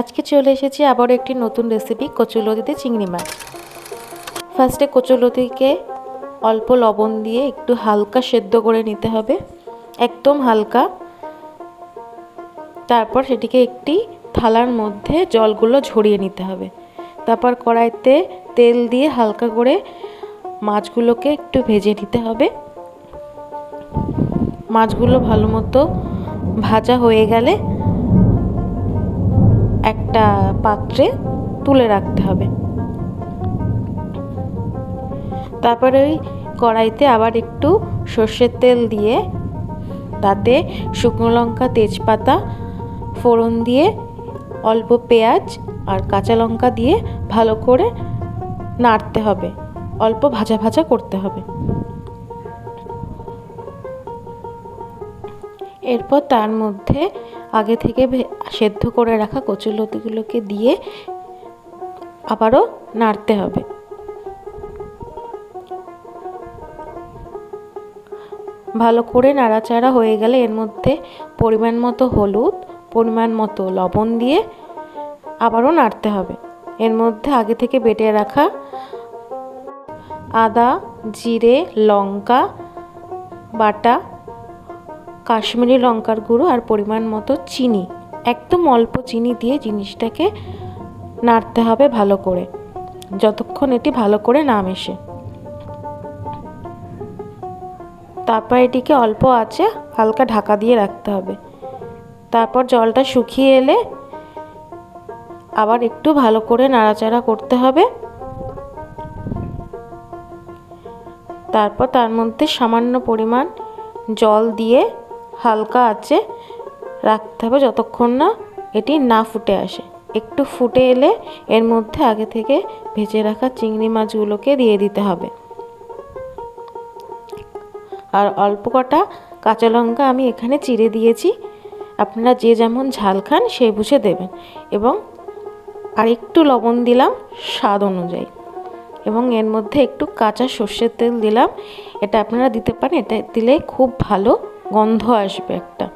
আজকে চলে এসেছি আবারও একটি নতুন রেসিপি কচুলতিতে চিংড়ি মাছ। ফার্স্টে কচুলতিকে অল্প লবণ দিয়ে একটু হালকা সেদ্ধ করে নিতে হবে, একদম হালকা। তারপর সেটিকে একটি থালার মধ্যে জলগুলো ঝরিয়ে নিতে হবে। তারপর কড়াইতে তেল দিয়ে হালকা করে মাছগুলোকে একটু ভেজে নিতে হবে। মাছগুলো ভালো মতো ভাজা হয়ে গেলে একটা পাত্রে তুলে রাখতে হবে। তারপরে ওই কড়াইতে আবার একটু সর্ষের তেল দিয়ে, তাতে শুকনো লঙ্কা, তেজপাতা, ফোড়ন দিয়ে, অল্প পেঁয়াজ আর কাঁচা লঙ্কা দিয়ে ভালো করে নাড়তে হবে। অল্প ভাজা ভাজা করতে হবে। এরপর তার মধ্যে আগে থেকে সেদ্ধ করে রাখা কচুলতিগুলোকে দিয়ে আবারও নাড়তে হবে। ভালো করে নাড়াচাড়া হয়ে গেলে এর মধ্যে পরিমাণ মতো হলুদ, পরিমাণ মতো লবণ দিয়ে আবারও নাড়তে হবে। এর মধ্যে আগে থেকে বেটে রাখা আদা, জিরে, লঙ্কা, বাটা কাশ্মীরি লঙ্কার গুঁড়ো আর পরিমাণ মতো চিনি। একদম অল্প চিনি দিয়ে জিনিসটাকে নাড়তে হবে ভালো করে। যতক্ষণ এটি ভালো করে না মেশে। তারপর এটিকে অল্প আছে হালকা ঢাকা দিয়ে রাখতে হবে। তারপর জলটা শুকিয়ে এলে আবার একটু ভালো করে নাড়াচাড়া করতে হবে। তারপর তার মধ্যে সামান্য পরিমাণ জল দিয়ে হালকা আছে, রাখতে হবে যতক্ষণ না এটি না ফুটে আসে। একটু ফুটে এলে এর মধ্যে আগে থেকে ভেজে রাখা চিংড়ি মাছগুলোকে দিয়ে দিতে হবে। আর অল্প কটা কাঁচা লঙ্কা আমি এখানে চিড়ে দিয়েছি। আপনারা যে যেমন ঝাল খান সেই বুঝে দেবেন। এবং আর একটু লবণ দিলাম স্বাদ অনুযায়ী। এবং এর মধ্যে একটু কাঁচা সর্ষের তেল দিলাম। এটা আপনারা দিতে পারেন, এটা দিলে খুব ভালো গন্ধ আসবে একটা।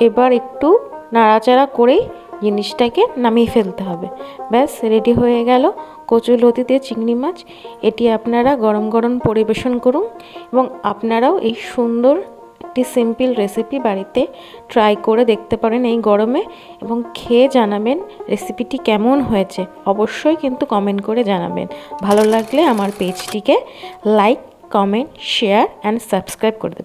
এবার একটু নাড়াচাড়া করেই জিনিসটাকে নামিয়ে ফেলতে হবে। ব্যাস, রেডি হয়ে গেল কচুর লতিতে চিংড়ি মাছ। এটি আপনারা গরম গরম পরিবেশন করুন এবং আপনারাও এই সুন্দর একটি সিম্পল রেসিপি বাড়িতে ট্রাই করে দেখতে পারেন এই গরমে এবং খেয়ে জানাবেন রেসিপিটি কেমন হয়েছে। অবশ্যই কিন্তু কমেন্ট করে জানাবেন। ভালো লাগলে আমার পেজটিকে like, comment, share and subscribe করে দেবেন।